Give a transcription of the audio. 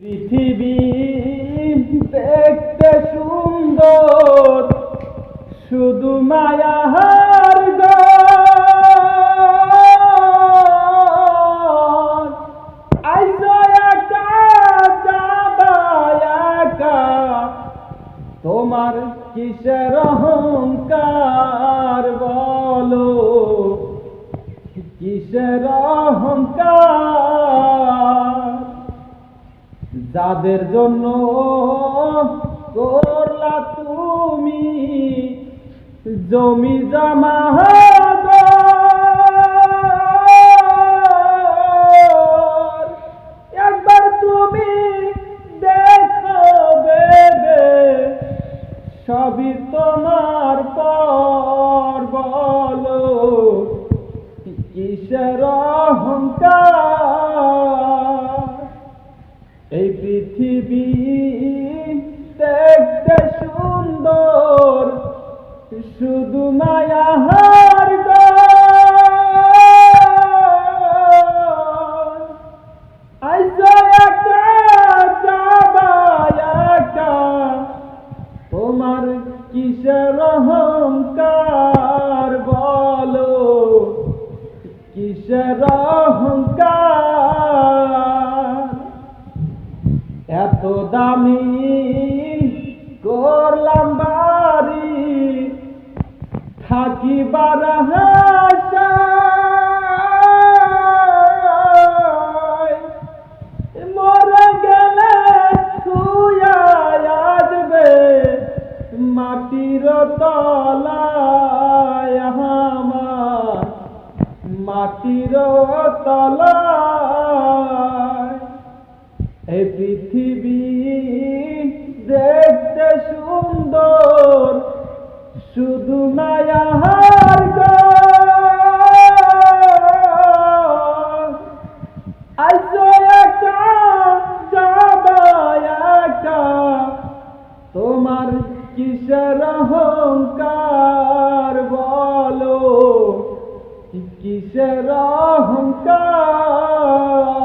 পৃথিবী দেখতে সুন্দর শুধু একা, তোমার কিসের অহংকার বলো? কিসের অহংকার? যাদের জন্য করলা তুমি জমি জমা। একবার তুমি দেখো বেবে সবই তোমার পর বলো, কিসের অহংকার পৃথিবী দেখতে সুন্দর শুধু যাবা একা তোমার কিসের অহংকার বলো? কিসের অহংকার? এত দামি করলাম বাড়ি থাকিবার আশায়। মরে গেলে আসবে মাটির তলায় মাটির এই পৃথিবী শুধু মায়া হার তোমার কিসের অহংকার বলো? কিসের অহংকার?